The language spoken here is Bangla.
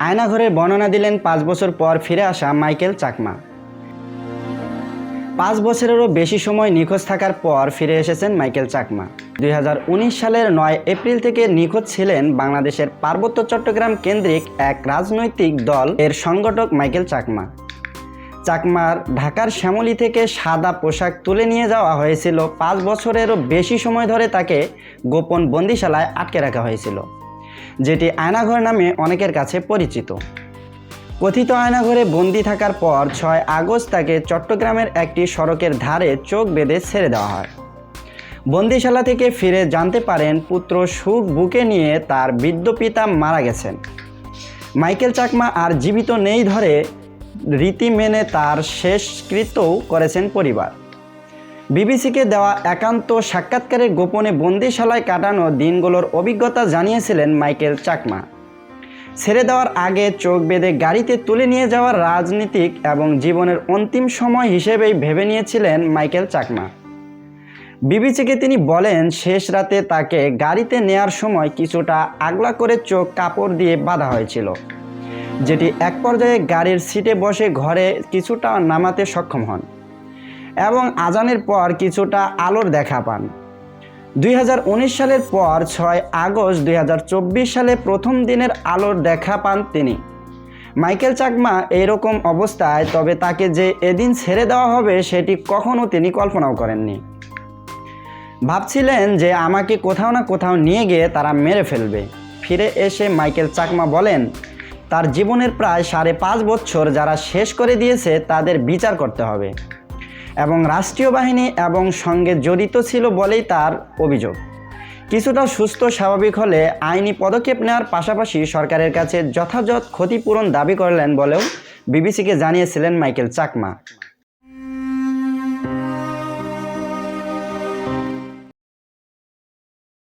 আয়নাঘরের বর্ণনা দিলেন পাঁচ বছর পর ফিরে আসা মাইকেল চাকমা। পাঁচ বছরেরও বেশি সময় নিখোঁজ থাকার পর ফিরে এসেছেন মাইকেল চাকমা। দুই হাজার উনিশ সালের নয় এপ্রিল থেকে নিখোঁজ ছিলেন বাংলাদেশের পার্বত্য চট্টগ্রাম কেন্দ্রিক এক রাজনৈতিক দল এর সংগঠক মাইকেল চাকমা। চাকমার ঢাকার শ্যামলী থেকে সাদা পোশাক তুলে নিয়ে যাওয়া হয়েছিল। পাঁচ বছরেরও বেশি সময় ধরে তাকে গোপন বন্দিশালায় আটকে রাখা হয়েছিল। যেটি আয়নাঘর নামে অনেকের কাছে পরিচিত। কথিত আয়নাঘরে বন্দি থাকার পর ছয় আগস্ট তাকে চট্টগ্রামের একটি সড়কের ধারে চোখ বেঁধে ছেড়ে দেওয়া হয়। বন্দিশালা থেকে ফিরে জানতে পারেন পুত্র সুখ বুকে নিয়ে তার বৃদ্ধ পিতা মারা গেছেন। মাইকেল চাকমা আর জীবিত নেই ধরে রীতি মেনে তার শেষকৃত্যও করেছেন পরিবার। বিবিসিকে দেওয়া একান্ত সাক্ষাৎকারে গোপনে বন্দিশালায় কাটানো দিনগুলোর অভিজ্ঞতা জানিয়েছিলেন মাইকেল চাকমা। ছেড়ে দেওয়ার আগে চোখ বেঁধে গাড়িতে তুলে নিয়ে যাওয়ার রাজনীতিক এবং জীবনের অন্তিম সময় হিসেবেই ভেবে নিয়েছিলেন মাইকেল চাকমা। বিবিসিকে তিনি বলেন, শেষ রাতে তাকে গাড়িতে নেয়ার সময় কিছুটা আগলা করে চোখ কাপড় দিয়ে বাঁধা হয়েছিল, যেটি এক পর্যায়ে গাড়ির সিটে বসে ঘরে কিছুটা নামাতে সক্ষম হন। এবং আজানের পর কিছুটা আলোর দেখা পান। দুই হাজার উনিশ সালের পর ছয় আগস্ট দুই হাজার চব্বিশ সালে প্রথম দিনের আলোর দেখা পান তিনি। মাইকেল চাকমা এইরকম অবস্থায়, তবে তাকে যে এদিন ছেড়ে দেওয়া হবে সেটি কখনো তিনি কল্পনাও করেননি। ভাবছিলেন যে আমাকে কোথাও না কোথাও নিয়ে গিয়ে তারা মেরে ফেলবে। ফিরে এসে মাইকেল চাকমা বলেন, তার জীবনের প্রায় সাড়ে পাঁচ বছর যারা শেষ করে দিয়েছে তাদের বিচার করতে হবে। এবং রাষ্ট্রীয় বাহিনী এবং সঙ্গে জড়িত ছিল বলেই তার অভিযোগ। কিছুটা সুস্থ, স্বাভাবিক হলে আইনি পদক্ষেপ নেওয়ার পাশাপাশি সরকারের কাছে যথাযথ ক্ষতিপূরণ দাবি করলেন বলেও বিবিসিকে জানিয়েছিলেন মাইকেল চাকমা।